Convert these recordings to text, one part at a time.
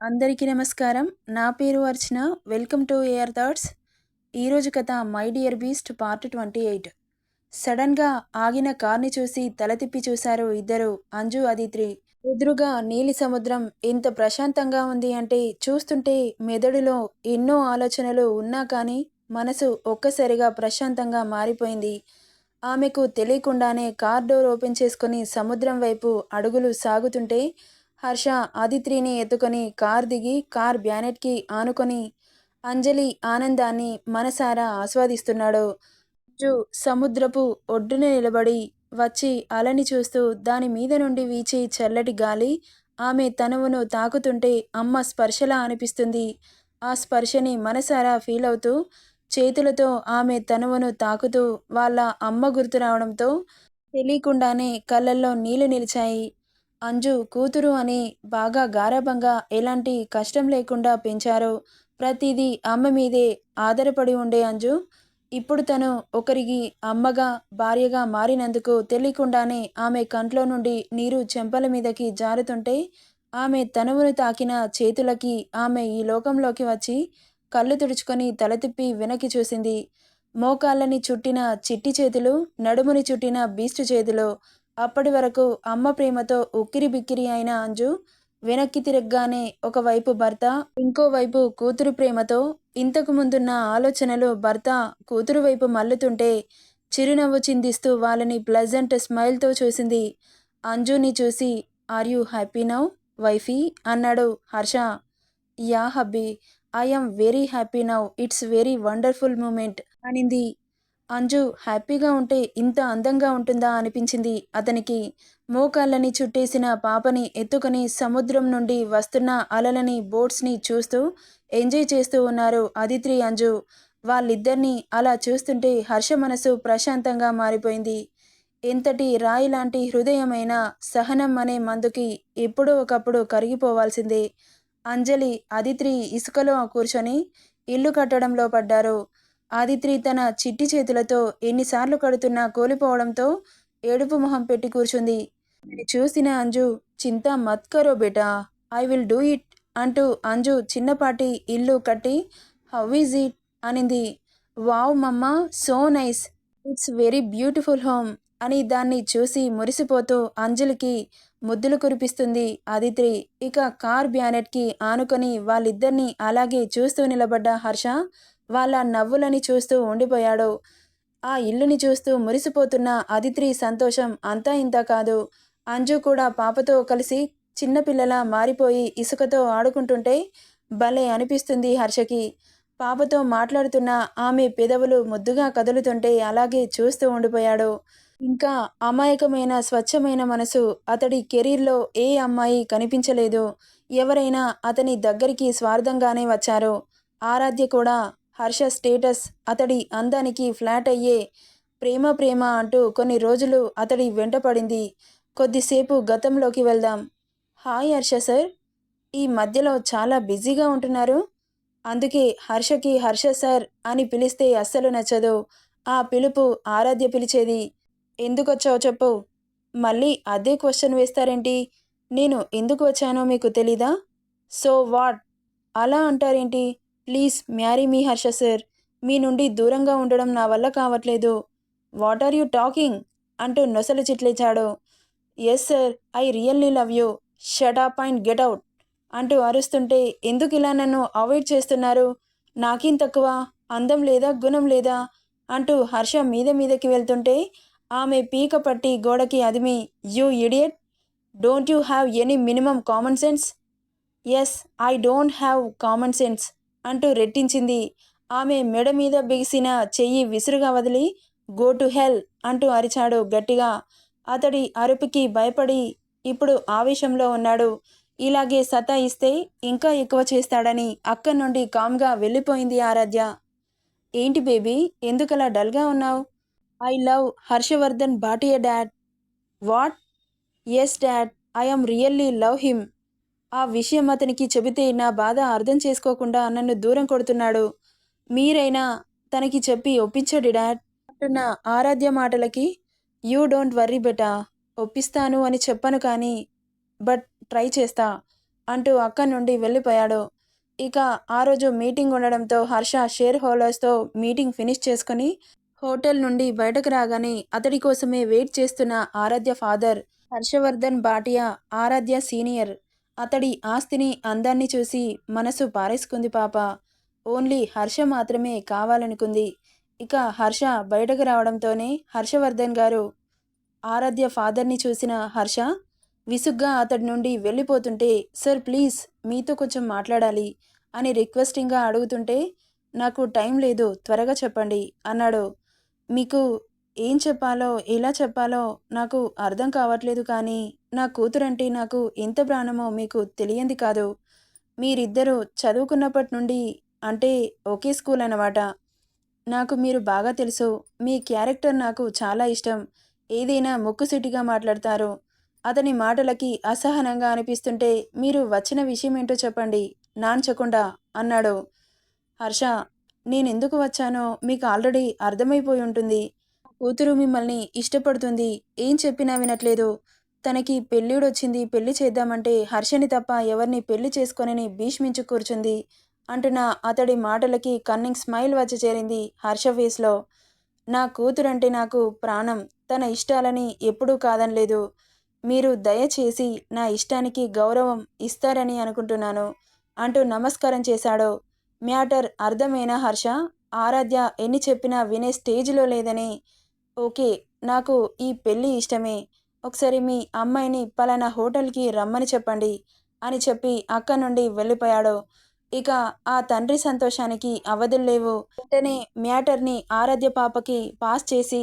అందరికీ నమస్కారం. నా పేరు Archana. Welcome to AR thoughts. ఈరోజు కథ my dear beast part twenty eight. సడన్గా ఆగిన కార్ని చూసి తల తిప్పి చూశారు ఇద్దరు అంజు అదిత్రి. ఎదురుగా నీలి సముద్రం ఎంత ప్రశాంతంగా ఉంది అంటే చూస్తుంటే మెదడులో ఎన్నో ఆలోచనలు ఉన్నా కానీ మనసు ఒక్కసారిగా ప్రశాంతంగా మారిపోయింది. ఆమెకు తెలియకుండానే కార్ డోర్ ఓపెన్ చేసుకుని సముద్రం వైపు అడుగులు సాగుతుంటే హర్ష ఆదిత్రిని ఎత్తుకొని కార్ దిగి కార్ బ్యానెట్కి ఆనుకొని అంజలి ఆనందాన్ని మనసారా ఆస్వాదిస్తున్నాడు. జు సముద్రపు ఒడ్డున నిలబడి వచ్చి అలని చూస్తూ దాని మీద నుండి వీచి చల్లటి గాలి ఆమె తనువును తాకుతుంటే అమ్మ స్పర్శలా అనిపిస్తుంది. ఆ స్పర్శని మనసారా ఫీల్ అవుతూ చేతులతో ఆమె తనువును తాకుతూ వాళ్ళ అమ్మ గుర్తు రావడంతో తెలియకుండానే కళ్ళల్లో నీళ్ళు నిలిచాయి. అంజు కూతురు అని బాగా గారాబంగా ఎలాంటి కష్టం లేకుండా పెంచారు ప్రతిదీ అమ్మ మీదే ఆధారపడి ఉండే అంజు. ఇప్పుడు తను ఒకరికి అమ్మగా భార్యగా మారినందుకు తెలియకుండానే ఆమె కంట్లో నుండి నీరు చెంపల మీదకి జారుతుంటే ఆమె తనువును తాకిన చేతులకి ఆమె ఈ లోకంలోకి వచ్చి కళ్ళు తుడుచుకొని తల తిప్పి వెనక్కి చూసింది. మోకాళ్ళని చుట్టిన చిట్టి చేతులు నడుముని చుట్టిన బీస్టు చేతులు అప్పటి వరకు అమ్మ ప్రేమతో ఉక్కిరి బిక్కిరి అయిన అంజు వెనక్కి తిరగగానే ఒకవైపు భర్త ఇంకోవైపు కూతురు ప్రేమతో ఇంతకు ముందున్న ఆలోచనలు భర్త కూతురు వైపు మల్లుతుంటే చిరునవ్వు చిందిస్తూ వాళ్ళని ప్లెజెంట్ స్మైల్తో చూసింది. అంజుని చూసి are you happy now wifey అన్నాడు Harsha. Yeah hubby I'm very happy now it's very wonderful moment అనింది. అంజు హ్యాపీగా ఉంటే ఇంత అందంగా ఉంటుందా అనిపించింది. అతనికి మోకాళ్ళని చుట్టేసిన పాపని ఎత్తుకొని సముద్రం నుండి వస్తున్న అలలని బోట్స్ని చూస్తూ ఎంజాయ్ చేస్తూ ఉన్నారు అదిత్రి అంజు. వాళ్ళిద్దరినీ అలా చూస్తుంటే హర్ష మనసు ప్రశాంతంగా మారిపోయింది. ఎంతటి రాయి లాంటి హృదయమైన సహనం అనే మందుకి ఎప్పుడో ఒకప్పుడు కరిగిపోవాల్సిందే. అంజలి అదిత్రి ఇసుకలో కూర్చొని ఇల్లు కట్టడంలో పడ్డారు. ఆదిత్రి తన చిట్టి చేతులతో ఎన్నిసార్లు కడుతున్నా కోలిపోవడంతో ఏడుపు మొహం పెట్టి కూర్చుంది. చూసిన అంజు చింత మత్కరో బేటా ఐ విల్ డూ ఇట్ అంటూ అంజు చిన్నపాటి ఇల్లు కట్టి హౌ ఈజ్ ఇట్ అనింది. Wow mamma so nice it's very beautiful home అని దాన్ని చూసి మురిసిపోతూ అంజలికి ముద్దులు కురిపిస్తుంది ఆదిత్రి. ఇక కార్ బ్యానెట్కి ఆనుకొని వాళ్ళిద్దరినీ అలాగే చూస్తూ నిలబడ్డ హర్ష వాళ్ళ నవ్వులని చూస్తూ ఉండిపోయాడు. ఆ ఇల్లుని చూస్తూ మురిసిపోతున్న అదిత్రి సంతోషం అంతా ఇంత కాదు. అంజు కూడా పాపతో కలిసి చిన్నపిల్లలా మారిపోయి ఇసుకతో ఆడుకుంటుంటే భలే అనిపిస్తుంది హర్షకి. పాపతో మాట్లాడుతున్న ఆమె పెదవులు ముద్దుగా కదులుతుంటే అలాగే చూస్తూ ఉండిపోయాడు. ఇంకా అమాయకమైన స్వచ్ఛమైన మనసు అతడి కెరీర్లో ఏ అమ్మాయి కనిపించలేదు. ఎవరైనా అతని దగ్గరికి స్వార్థంగానే వచ్చారు. ఆరాధ్య కూడా హర్ష స్టేటస్. అతడి అందానికి ఫ్లాట్ అయ్యే ప్రేమ ప్రేమ అంటూ కొన్ని రోజులు అతడి వెంటపడింది కొద్దిసేపు గతంలోకి వెళ్దాం. Hi Harsha sir. ఈ మధ్యలో చాలా బిజీగా ఉంటున్నారు. అందుకే హర్షకి హర్ష సార్ అని పిలిస్తే అస్సలు నచ్చదు. ఆ పిలుపు ఆరాధ్య పిలిచేది. ఎందుకొచ్చావు చెప్పు. మళ్ళీ అదే క్వశ్చన్ వేస్తారేంటి? నేను ఎందుకు వచ్చానో మీకు తెలీదా? So what? అలా అంటారేంటి? Please marry me Harsha sir. మీ నుండి దూరంగా ఉండడం నా వల్ల కావట్లేదు. What are you talking? అంటూ నొసలు చిట్లేచాడు. Yes sir I really love you. Shut up and get out అంటూ అరుస్తుంటే ఎందుకు ఇలా నన్ను అవాయిడ్ చేస్తున్నారు? నాకేం తక్కువ? అందం లేదా గుణం లేదా? అంటూ హర్ష మీద మీదకి వెళ్తుంటే ఆమె పీక పట్టి గోడకి అదిమి you idiot don't you have any minimum common sense? Yes I don't have common sense. అంటూ రెట్టించింది. ఆమె మెడ మీద బిగిసిన చెయ్యి విసురుగా వదిలి గో టు హెల్ అంటూ అరిచాడు గట్టిగా. అతడి అరుపుకి భయపడి ఇప్పుడు ఆవేశంలో ఉన్నాడు. ఇలాగే సతాయిస్తే ఇంకా ఎక్కువ చేస్తాడని అక్కడి నుండి కామ్గా వెళ్ళిపోయింది ఆరాధ్య. ఏంటి బేబీ ఎందుకలా డల్గా ఉన్నావు? I love Harshavardhan Bhatia dad. What? Yes dad I'm really love him. ఆ విషయం అతనికి చెబితే నా బాధ అర్థం చేసుకోకుండా నన్ను దూరం కొడుతున్నాడు. మీరైనా తనకి చెప్పి ఒప్పించండి డాడ్ అంటున్న ఆరాధ్య మాటలకి యూ డోంట్ వర్రీ బెటా ఒప్పిస్తాను అని చెప్పను కానీ బట్ ట్రై చేస్తా అంటూ అక్కడి నుండి వెళ్ళిపోయాడు. ఇక ఆ రోజు మీటింగ్ ఉండడంతో హర్ష షేర్ హోల్డర్స్తో మీటింగ్ ఫినిష్ చేసుకుని హోటల్ నుండి బయటకు రాగానే అతడి కోసమే వెయిట్ చేస్తున్న ఆరాధ్య ఫాదర్ హర్షవర్ధన్ భాటియా ఆరాధ్య సీనియర్ అతడి ఆస్తిని అందాన్ని చూసి మనసు పారేసుకుంది పాప. ఓన్లీ హర్ష మాత్రమే కావాలనుకుంది. ఇక హర్ష బయటకు రావడంతోనే హర్షవర్ధన్ గారు ఆరాధ్య ఫాదర్ని చూసిన హర్ష విసుగ్గా అతడి నుండి వెళ్ళిపోతుంటే సార్ ప్లీజ్ మీతో కొంచెం మాట్లాడాలి అని రిక్వెస్టింగ్గా అడుగుతుంటే నాకు టైం లేదు త్వరగా చెప్పండి అన్నాడు. మీకు ఏం చెప్పాలో ఎలా చెప్పాలో నాకు అర్థం కావట్లేదు కానీ నా కూతురంటే నాకు ఎంత ప్రాణమో మీకు తెలియంది కాదు. మీరిద్దరూ చదువుకున్నప్పటి నుండి అంటే ఒకే స్కూల్ అన్నమాట. నాకు మీరు బాగా తెలుసు. మీ క్యారెక్టర్ నాకు చాలా ఇష్టం. ఏదైనా ముక్కుసిటిగా మాట్లాడతారు. అతని మాటలకి అసహనంగా అనిపిస్తుంటే మీరు వచ్చిన విషయం ఏంటో చెప్పండి. నాంచకుండా అన్నాడు. హర్ష నేనెందుకు వచ్చానో మీకు ఆల్రెడీ అర్థమైపోయి ఉంటుంది. కూతురు మిమ్మల్ని ఇష్టపడుతుంది. ఏం చెప్పినా వినట్లేదు. తనకి పెళ్ళిడొచ్చింది పెళ్ళి చేద్దామంటే హర్షని తప్ప ఎవరిని పెళ్ళి చేసుకొనని భీష్మించు కూర్చుంది. అంటున్న అతడి మాటలకి కన్నింగ్ స్మైల్ వచ్చి చేరింది హర్ష ఫేస్లో. నా కూతురంటే నాకు ప్రాణం. తన ఇష్టాలని ఎప్పుడూ కాదనలేదు. మీరు దయచేసి నా ఇష్టానికి గౌరవం ఇస్తారని అనుకుంటున్నాను అంటూ నమస్కారం చేశాడు. మ్యాటర్ అర్థమైన హర్ష? ఆరాధ్య ఎన్ని చెప్పినా వినే స్టేజ్లో లేదని ఓకే నాకు ఈ పెళ్ళి ఇష్టమే. ఒకసారి మీ అమ్మాయిని పలానా హోటల్కి రమ్మని చెప్పండి అని చెప్పి అక్క నుండి వెళ్ళిపోయాడు. ఇక ఆ తండ్రి సంతోషానికి అవధుల్లేవు వెంటనే మ్యాటర్ని ఆరాధ్య పాపకి పాస్ చేసి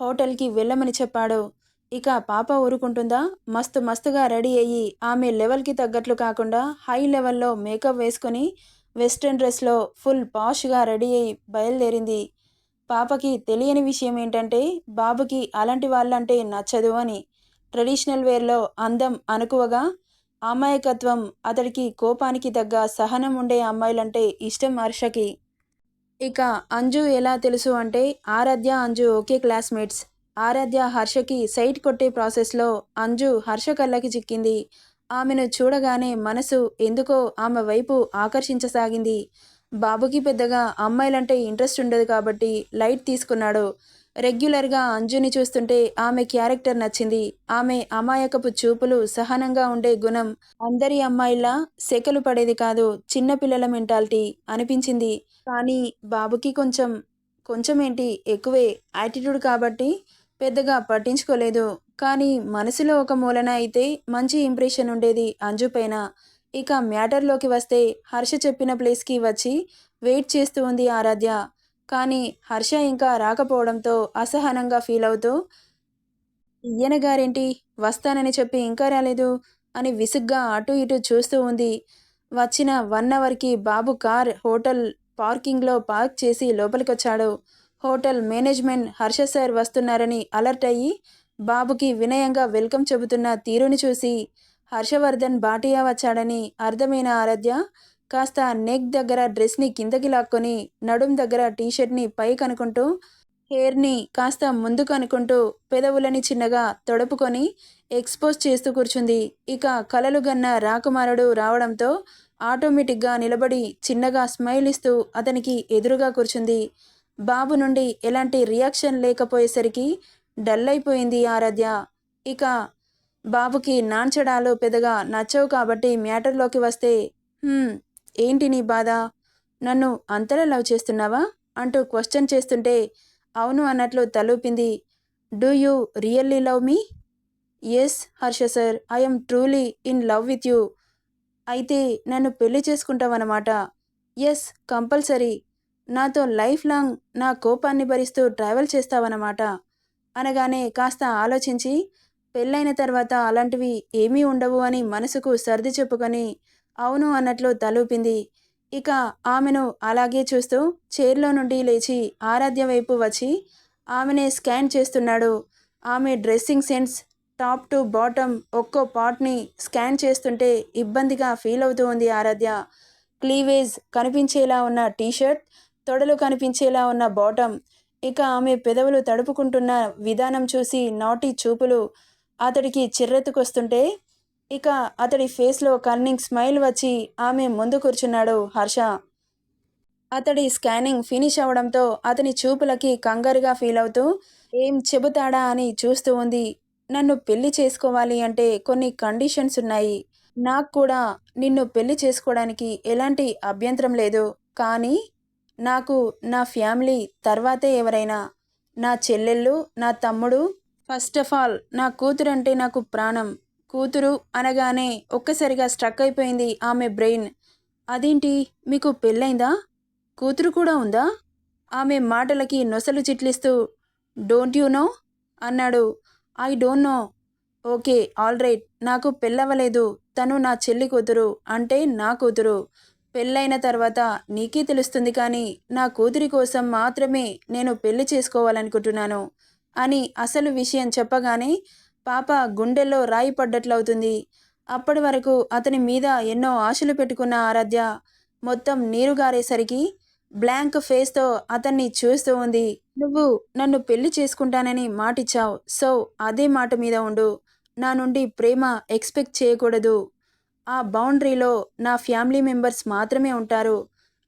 హోటల్కి వెళ్ళమని చెప్పాడు. ఇక పాప ఊరుకుంటుందా? మస్తు మస్తుగా రెడీ అయ్యి ఆమె లెవెల్కి తగ్గట్లు కాకుండా హై లెవెల్లో మేకప్ వేసుకొని వెస్ట్రన్ డ్రెస్లో ఫుల్ పాష్గా రెడీ అయ్యి బయలుదేరింది. పాపకి తెలియని విషయం ఏంటంటే బాబుకి అలాంటి వాళ్ళంటే నచ్చదు అని ట్రెడిషనల్ వేర్లో అందం అనుకువగా అమాయకత్వం అతడికి కోపానికి తగ్గ సహనం ఉండే అమ్మాయిలంటే ఇష్టం హర్షకి. ఇక అంజు ఎలా తెలుసు అంటే ఆరాధ్య అంజు ఒకే క్లాస్మేట్స్. ఆరాధ్య హర్షకి సైట్ కొట్టే ప్రాసెస్లో అంజు హర్ష కళ్ళకి చిక్కింది. ఆమెను చూడగానే మనసు ఎందుకో ఆమె వైపు ఆకర్షించసాగింది. బాబుకి పెద్దగా అమ్మాయిలంటే ఇంట్రెస్ట్ ఉండదు కాబట్టి లైట్ తీసుకున్నాడు. రెగ్యులర్గా అంజుని చూస్తుంటే ఆమె క్యారెక్టర్ నచ్చింది. ఆమె అమాయకపు చూపులు సహనంగా ఉండే గుణం అందరి అమ్మాయిలా సెకలు పడేది కాదు చిన్నపిల్లల మెంటాలిటీ అనిపించింది. కానీ బాబుకి కొంచెం కొంచెం ఏంటి ఎక్కువే యాటిట్యూడ్ కాబట్టి పెద్దగా పట్టించుకోలేదు. కానీ మనసులో ఒక మూలన అయితే మంచి ఇంప్రెషన్ ఉండేది అంజు పైన. ఇక మ్యాటర్లోకి వస్తే హర్ష చెప్పిన ప్లేస్కి వచ్చి వెయిట్ చేస్తూ ఉంది ఆరాధ్య. కానీ హర్ష ఇంకా రాకపోవడంతో అసహనంగా ఫీల్ అవుతూ ఈయన గారేంటి? వస్తానని చెప్పి ఇంకా రాలేదు అని విసుగ్గా అటు ఇటు చూస్తూ ఉంది. వచ్చిన వన్ అవర్కి బాబు కార్ హోటల్ పార్కింగ్లో పార్క్ చేసి లోపలికొచ్చాడు. హోటల్ మేనేజ్మెంట్ హర్ష సార్ వస్తున్నారని అలర్ట్ అయ్యి బాబుకి వినయంగా వెల్కమ్ చెబుతున్న తీరుని చూసి హర్షవర్ధన్ బాటియా వచ్చాడని అర్థమైన ఆరాధ్య కాస్త నెక్ దగ్గర డ్రెస్ని కిందకి లాక్కొని నడుం దగ్గర టీషర్ట్ని పైకి అనుకుంటూ హెయిర్ని కాస్త ముందుకు అనుకుంటూ పెదవులని చిన్నగా తొడుపుకొని ఎక్స్పోజ్ చేస్తూ కూర్చుంది. ఇక కలలు గన్న రాకుమారుడు రావడంతో ఆటోమేటిక్గా నిలబడి చిన్నగా స్మైల్ ఇస్తూ అతనికి ఎదురుగా కూర్చుంది. బాబు నుండి ఎలాంటి రియాక్షన్ లేకపోయేసరికి డల్ అయిపోయింది ఆరాధ్య. ఇక బాబుకి నాంచడాలు పెద్దగా నచ్చవు కాబట్టి మ్యాటర్లోకి వస్తే ఏంటి నీ బాధ? నన్ను అంతలా లవ్ చేస్తున్నావా? అంటూ క్వశ్చన్ చేస్తుంటే అవును అన్నట్లు తలూపింది do you really love me? Yes Harsha sir I'm truly in love with you. అయితే నన్ను పెళ్ళి చేసుకుంటావన్నమాట. Yes compulsory. నాతో లైఫ్ లాంగ్ నా కోపాన్ని భరిస్తూ ట్రావెల్ చేస్తావన్నమాట. అనగానే కాస్త ఆలోచించి పెళ్ళైన తర్వాత అలాంటివి ఏమీ ఉండవు అని మనసుకు సర్ది చెప్పుకొని అవును అన్నట్లు తలూపింది. ఇక ఆమెను అలాగే చూస్తూ చైర్లో నుండి లేచి ఆరాధ్య వైపు వచ్చి ఆమెనే స్కాన్ చేస్తున్నాడు. ఆమె dressing sense top to bottom ఒక్కో పార్ట్ని స్కాన్ చేస్తుంటే ఇబ్బందిగా ఫీల్ అవుతూ ఉంది ఆరాధ్య. క్లీవేజ్ కనిపించేలా ఉన్న టీషర్ట్ తొడలు కనిపించేలా ఉన్న బాటమ్. ఇక ఆమె పెదవులు తడుపుకుంటున్న విధానం చూసి నాటి చూపులు అతడికి చిర్రెత్తుకొస్తుంటే ఇక అతడి ఫేస్లో కన్నింగ్ స్మైల్ వచ్చి ఆమె ముందు కూర్చున్నాడు హర్ష. అతడి స్కానింగ్ ఫినిష్ అవడంతో అతని చూపులకి కంగారుగా ఫీల్ అవుతూ ఏం చెబుతాడా? అని చూస్తూ ఉంది. నన్ను పెళ్ళి చేసుకోవాలి అంటే కొన్ని కండిషన్స్ ఉన్నాయి. నాకు కూడా నిన్ను పెళ్ళి చేసుకోవడానికి ఎలాంటి అభ్యంతరం లేదు. కానీ నాకు నా ఫ్యామిలీ తర్వాతే ఎవరైనా. నా చెల్లెళ్ళు నా తమ్ముడు ఫస్ట్ ఆఫ్ ఆల్ నా కూతురు అంటే నాకు ప్రాణం. కూతురు అనగానే ఒక్కసారిగా స్ట్రక్ అయిపోయింది ఆమె బ్రెయిన్. అదేంటి? మీకు పెళ్ళైందా? కూతురు కూడా ఉందా? ఆమె మాటలకి నొసలు చిట్లిస్తూ డోంట్ యూ నో అన్నాడు. I don't know okay all right నాకు పెళ్ళవలేదు తను నా చెల్లి కూతురు అంటే నా కూతురు. పెళ్ళైన తర్వాత నీకే తెలుస్తుంది కానీ నా కూతురి కోసం మాత్రమే నేను పెళ్ళి చేసుకోవాలనుకుంటున్నాను. అని అసలు విషయం చెప్పగానే పాప గుండెల్లో రాయి పడ్డట్లవుతుంది. అప్పటి వరకు అతని మీద ఎన్నో ఆశలు పెట్టుకున్న ఆరాధ్య మొత్తం నీరు గారేసరికి బ్లాంక్ ఫేస్తో అతన్ని చూస్తూ ఉంది. నువ్వు నన్ను పెళ్ళి చేసుకుంటానని మాటిచ్చావు. సో అదే మాట మీద ఉండు. నా నుండి ప్రేమ ఎక్స్పెక్ట్ చేయకూడదు. ఆ బౌండరీలో నా ఫ్యామిలీ మెంబర్స్ మాత్రమే ఉంటారు.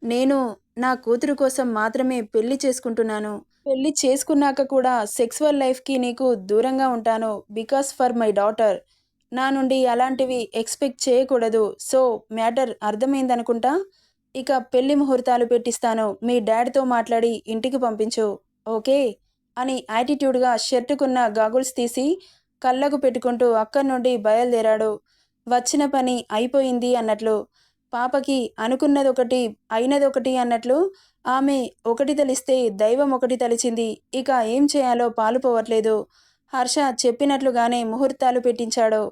నేను నా కూతురు కోసం మాత్రమే పెళ్ళి చేసుకుంటున్నాను. పెళ్ళి చేసుకున్నాక కూడా సెక్సువల్ లైఫ్కి నీకు దూరంగా ఉంటాను బికాస్ ఫర్ మై డాటర్ నా నుండి అలాంటివి ఎక్స్పెక్ట్ చేయకూడదు. సో మ్యాటర్ అర్థమైందనుకుంటా? ఇక పెళ్ళి ముహూర్తాలు పెట్టిస్తాను. మీ డాడ్తో మాట్లాడి ఇంటికి పంపించు. ఓకే? అని యాటిట్యూడ్గా షర్టుకున్న గాగుల్స్ తీసి కళ్ళకు పెట్టుకుంటూ అక్కడి నుండి బయలుదేరాడు. వచ్చిన పని అయిపోయింది అన్నట్లు. పాపకి అనుకున్నది ఒకటి అయినది ఒకటి అన్నట్లు ఆమె ఒకటి తలిస్తే దైవం ఒకటి తలిచింది. ఇక ఏం చేయాలో పాలుపోవట్లేదు హర్ష చెప్పినట్లుగానే ముహూర్తాలు పెట్టించాడు.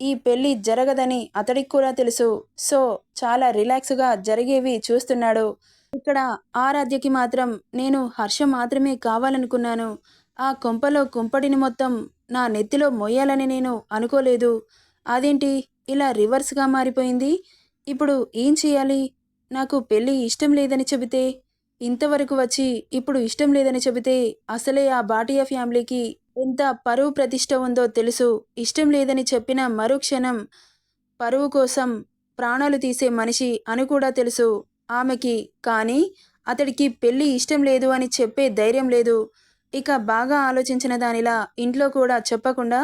ఈ పెళ్ళి జరగదని అతడికి కూడా తెలుసు. సో చాలా రిలాక్స్గా జరిగేవి చూస్తున్నాడు. ఇక్కడ ఆరాధ్యకి మాత్రం నేను హర్ష మాత్రమే కావాలనుకున్నాను. ఆ కొంపలో కుంపడిని మొత్తం నా నెత్తిలో మొయ్యాలని నేను అనుకోలేదు. అదేంటి? ఇలా రివర్స్గా మారిపోయింది? ఇప్పుడు ఏం చేయాలి? నాకు పెళ్ళి ఇష్టం లేదని చెబితే ఇంతవరకు వచ్చి ఇప్పుడు ఇష్టం లేదని చెబితే అసలే ఆ బాటియా ఫ్యామిలీకి ఎంత పరువు ప్రతిష్ట ఉందో తెలుసు. ఇష్టం లేదని చెప్పిన మరుక్షణం పరువు కోసం ప్రాణాలు తీసే మనిషి అని కూడా తెలుసు. ఆమెకి కానీ అతడికి పెళ్ళి ఇష్టం లేదు అని చెప్పే ధైర్యం లేదు. ఇక బాగా ఆలోచించిన దానిలా ఇంట్లో కూడా చెప్పకుండా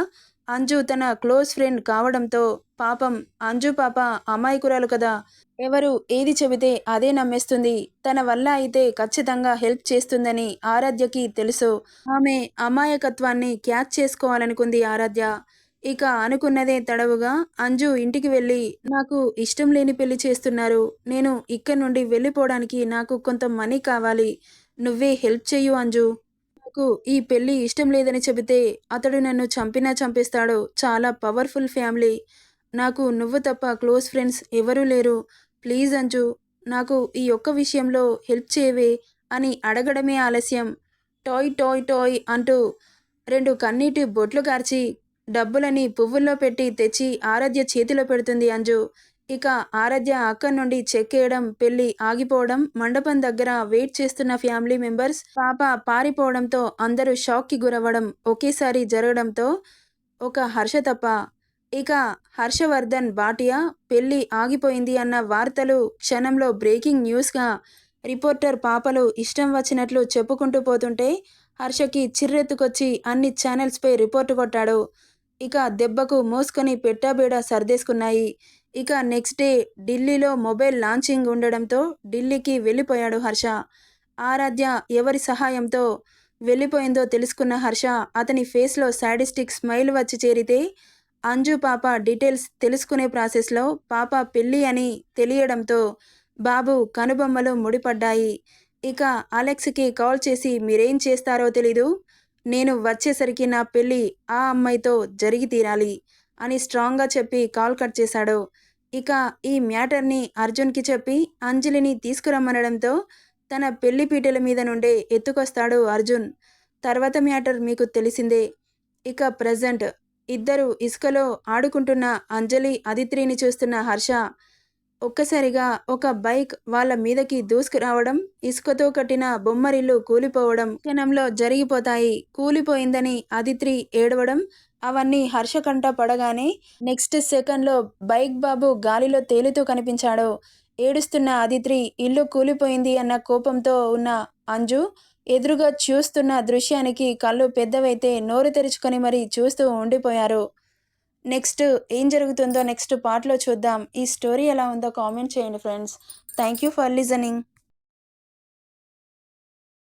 అంజు తన క్లోజ్ ఫ్రెండ్ కావడంతో పాపం అంజు పాప అమాయకురాలు కదా. ఎవరు ఏది చెబితే అదే నమ్మేస్తుంది. తన వల్ల అయితే ఖచ్చితంగా హెల్ప్ చేస్తుందని ఆరాధ్యకి తెలుసు. ఆమె అమాయకత్వాన్ని క్యాచ్ చేసుకోవాలనుకుంది ఆరాధ్య. ఇక అనుకున్నదే తడవుగా అంజు ఇంటికి వెళ్ళి నాకు ఇష్టం లేని పెళ్ళి చేస్తున్నారు. నేను ఇక్కడ నుండి వెళ్ళిపోవడానికి నాకు కొంత మనీ కావాలి. నువ్వే హెల్ప్ చెయ్యు అంజు. నాకు ఈ పెళ్ళి ఇష్టం లేదని చెబితే అతడు నన్ను చంపినా చంపేస్తాడు. చాలా పవర్ఫుల్ ఫ్యామిలీ. నాకు నువ్వు తప్ప క్లోజ్ ఫ్రెండ్స్ ఎవరూ లేరు. ప్లీజ్ అంజు నాకు ఈ ఒక్క విషయంలో హెల్ప్ చేయవే అని అడగడమే ఆలస్యం. టాయ్ టాయ్ టాయ్ అంటూ రెండు కన్నీటి బొట్లు కార్చి డబ్బులని పువ్వుల్లో పెట్టి తెచ్చి ఆరాధ్య చేతిలో పెడుతుంది అంజు. ఇక ఆరాధ్య అక్కడి నుండి చెక్ వేయడం పెళ్ళి ఆగిపోవడం మండపం దగ్గర వెయిట్ చేస్తున్న ఫ్యామిలీ మెంబర్స్ పాప పారిపోవడంతో అందరూ షాక్కి గురవ్వడం ఒకేసారి జరగడంతో ఒక హర్ష తప్ప ఇక హర్షవర్ధన్ బాటియా పెళ్ళి ఆగిపోయింది అన్న వార్తలు క్షణంలో బ్రేకింగ్ న్యూస్గా రిపోర్టర్ పాపలు ఇష్టం వచ్చినట్లు చెప్పుకుంటూ పోతుంటే హర్షకి చిర్రెత్తుకొచ్చి అన్ని ఛానల్స్పై రిపోర్టు కొట్టాడు. ఇక దెబ్బకు మోసుకొని పెట్టాబేడ సర్దేసుకున్నాయి. ఇక నెక్స్ట్ డే ఢిల్లీలో మొబైల్ లాంచింగ్ ఉండడంతో ఢిల్లీకి వెళ్ళిపోయాడు హర్ష. ఆరాధ్య ఎవరి సహాయంతో వెళ్ళిపోయిందో తెలుసుకున్న హర్ష అతని ఫేస్లో సాడిస్టిక్ స్మైల్ వచ్చి చేరితే అంజు పాప డీటెయిల్స్ తెలుసుకునే ప్రాసెస్లో పాప పెళ్ళి అని తెలియడంతో బాబు కనుబొమ్మలు ముడిపడ్డాయి. ఇక అలెక్స్కి కాల్ చేసి మీరేం చేస్తారో తెలీదు. నేను వచ్చేసరికి నా పెళ్ళి ఆ అమ్మాయితో జరిగి తీరాలి అని స్ట్రాంగ్గా చెప్పి కాల్ కట్ చేశాడు. ఇక ఈ మ్యాటర్ని అర్జున్కి చెప్పి అంజలిని తీసుకురమ్మనడంతో తన పెళ్ళి పీటల మీద నుండే ఎత్తుకొస్తాడు అర్జున్. తర్వాత మ్యాటర్ మీకు తెలిసిందే. ఇక ప్రజెంట్ ఇద్దరు ఇసుకలో ఆడుకుంటున్న అంజలి అదిత్రిని చూస్తున్న హర్ష ఒక్కసారిగా ఒక బైక్ వాళ్ళ మీదకి దూసుకురావడం ఇసుకతో కట్టిన బొమ్మరిల్లు కూలిపోవడం క్షణంలో జరిగిపోతాయి. కూలిపోయిందని అదిత్రి ఏడవడం అవన్నీ హర్షకంట పడగానే నెక్స్ట్ సెకండ్లో బైక్ బాబు గాలిలో తేలుతూ కనిపించాడు. ఏడుస్తున్న అదిత్రి ఇల్లు కూలిపోయింది అన్న కోపంతో ఉన్న అంజు ఎదురుగా చూస్తున్న దృశ్యానికి కళ్ళు పెద్దవైతే నోరు తెరుచుకొని మరీ చూస్తూ ఉండిపోయారు. నెక్స్ట్ ఏం జరుగుతుందో నెక్స్ట్ పార్ట్లో చూద్దాం. ఈ స్టోరీ ఎలా ఉందో కామెంట్ చేయండి friends. Thank you for listening.